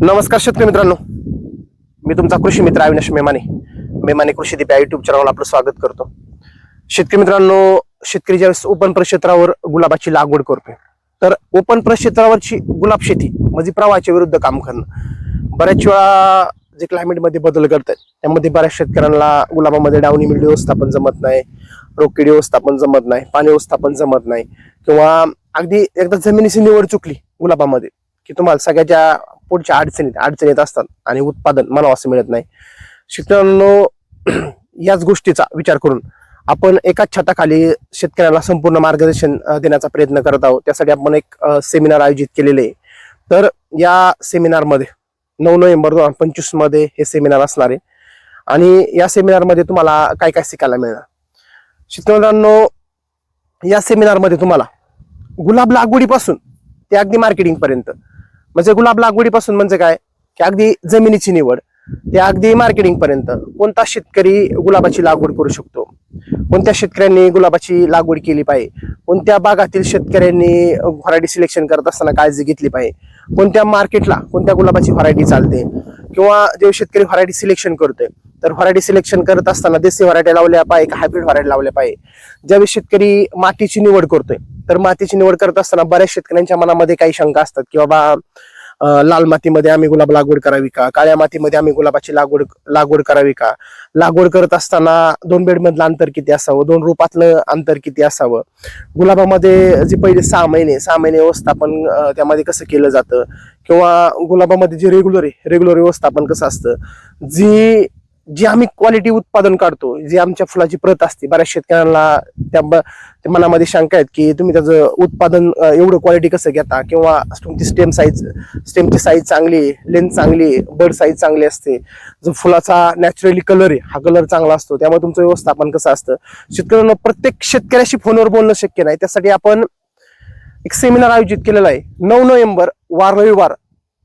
नमस्कार शेतकरी मित्रांनो. मी तुमचा कृषी मित्र अविनाश मेमाने. मेमाने कृषी दीप या युट्यूब चॅनलवर आपलं स्वागत करतो. शेतकरी मित्रांनो शेतकरी ज्यावेळेस ओपन प्रक्षेत्रावर गुलाबाची लागवड करतोय तर ओपन प्रक्षेत्रावरची गुलाब शेती म्हणजे प्रवाहाच्या विरुद्ध काम करणं. बऱ्याच वेळा जे क्लायमेटमध्ये बदल करतात त्यामध्ये बऱ्याच शेतकऱ्यांना गुलाबामध्ये डावणी मिळी व्यवस्थापन जमत नाही रोगकिडी व्यवस्थापन जमत नाही पाणी व्यवस्थापन जमत नाही किंवा अगदी एकदा जमिनीची निवड चुकली गुलाबामध्ये की तुम्हाला सगळ्या ज्या पुढच्या अडचणीत अडचणी येत असतात आणि उत्पादन मला असं मिळत नाही. शेतकऱ्यांनो याच गोष्टीचा विचार करून आपण एकाच छताखाली शेतकऱ्याला संपूर्ण मार्गदर्शन देण्याचा प्रयत्न करत आहोत. त्यासाठी आपण एक सेमिनार आयोजित केलेले आहे. तर या सेमिनारमध्ये नऊ नोव्हेंबर दोन हजार पंचवीसमध्ये हे सेमिनार असणार आहे. आणि या सेमिनारमध्ये तुम्हाला काय काय शिकायला मिळणार? शेतकऱ्यांनो या सेमिनारमध्ये तुम्हाला गुलाब लागवडीपासून ते अगदी मार्केटिंगपर्यंत म्हणजे गुलाब लागवडीपासून म्हणजे काय? की अगदी जमिनीची निवड ते अगदी मार्केटिंग पर्यंत कोणता शेतकरी गुलाबाची लागवड करू शकतो? कोणत्या शेतकऱ्यांनी गुलाबाची लागवड केली पाहिजे? कोणत्या भागातील शेतकऱ्यांनी व्हरायटी सिलेक्शन करत असताना काळजी घेतली पाहिजे? कोणत्या मार्केटला कोणत्या गुलाबाची व्हरायटी चालते? किंवा जे शेतकरी व्हरायटी सिलेक्शन करतोय तर व्हरायटी सिलेक्शन करत असताना देसी व्हरायटी लावल्या पाहिजे हायब्रिड व्हरायटी लावल्या पाहिजे? ज्यावेळी शेतकरी मातीची निवड करतोय तर मातीची निवड करत असताना बऱ्याच शेतकऱ्यांच्या मनामध्ये काही शंका असतात की बाबा लाल मातीमध्ये आम्ही गुलाब लागवड करावी का? काळ्या मातीमध्ये आम्ही गुलाबाची लागवड लागवड करावी का? लागवड करत असताना दोन बेडमधलं अंतर किती असावं? दोन रोपातलं अंतर किती असावं? गुलाबामध्ये जे पहिले सहा महिने सहा महिने व्यवस्थापन त्यामध्ये कसं केलं जातं? किंवा गुलाबामध्ये जे रेग्युलर आहे रेग्युलर व्यवस्थापन कसं असतं? जी जी आम्ही क्वालिटी उत्पादन काढतो जी आमच्या फुलाची प्रत असते बऱ्याच शेतकऱ्यांना त्या ब- त्या मनामध्ये शंका आहेत की तुम्ही त्याचं उत्पादन एवढं क्वालिटी कसं घेता? किंवा तुमची स्टेम साईज स्टेमची साईज चांगली लेंथ चांगली बर्ड साईज चांगली असते. जो फुलाचा नॅचरली कलर आहे हा कलर चांगला असतो. त्यामुळे तुमचं व्यवस्थापन कसं असतं? शेतकऱ्यांना प्रत्येक शेतकऱ्याशी फोनवर बोलणं शक्य नाही. त्यासाठी आपण एक सेमिनार आयोजित केलेला आहे. नऊ नोव्हेंबर वार रविवार.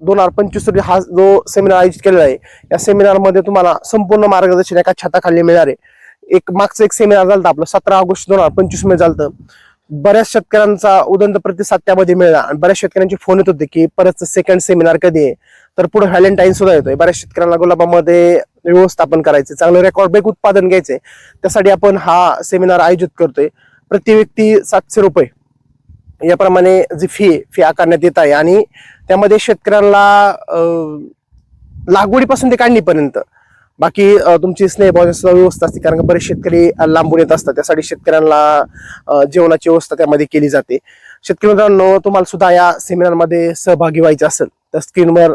दोन हजार पंचवीस रोजी हा जो सेमिनार आयोजित केलेला आहे या सेमिनारमध्ये तुम्हाला संपूर्ण मार्गदर्शन एका छताखाली मिळणार आहे. एक मागचं एक सेमिनार झालं आपलं सतरा ऑगस्ट दोन हजार पंचवीसमध्ये झालं बऱ्याच शेतकऱ्यांचा उदंत प्रतिसाद त्यामध्ये मिळाला आणि बऱ्याच शेतकऱ्यांचे फोन येत होते की परत सेकंड सेमिनार कधी आहे. तर पुढे व्हॅलेंटाईन सुद्धा येतोय. बऱ्याच शेतकऱ्यांना गुलाबामध्ये व्यवस्थापन करायचे चांगलं रेकॉर्ड ब्रेक उत्पादन घ्यायचे त्यासाठी आपण हा सेमिनार आयोजित करतोय. प्रति व्यक्ती सातशे रुपये. याप्रमाणे जी फी फी आकारण्यात येत आहे. आणि त्यामध्ये शेतकऱ्यांना लागवडीपासून ते काढणीपर्यंत. बाकी तुमची स्नेहभावना व्यवस्था असते कारण बरेच शेतकरी लांबून येत असतात. त्यासाठी शेतकऱ्यांना जेवणाची व्यवस्था त्यामध्ये केली जाते. शेतकरी मित्रांनो तुम्हाला सुद्धा या सेमिनारमध्ये सहभागी व्हायचं असेल तर स्क्रीनवर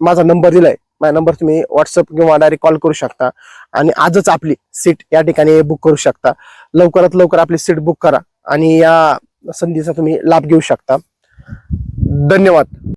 माझा नंबर दिलाय. माझा नंबर तुम्ही व्हॉट्सअप किंवा डायरेक्ट कॉल करू शकता. आणि आजच आपली सीट या ठिकाणी बुक करू शकता. लवकरात लवकर आपली सीट बुक करा. आणि या संधीचा तुम्ही लाभ घेऊ शकता. धन्यवाद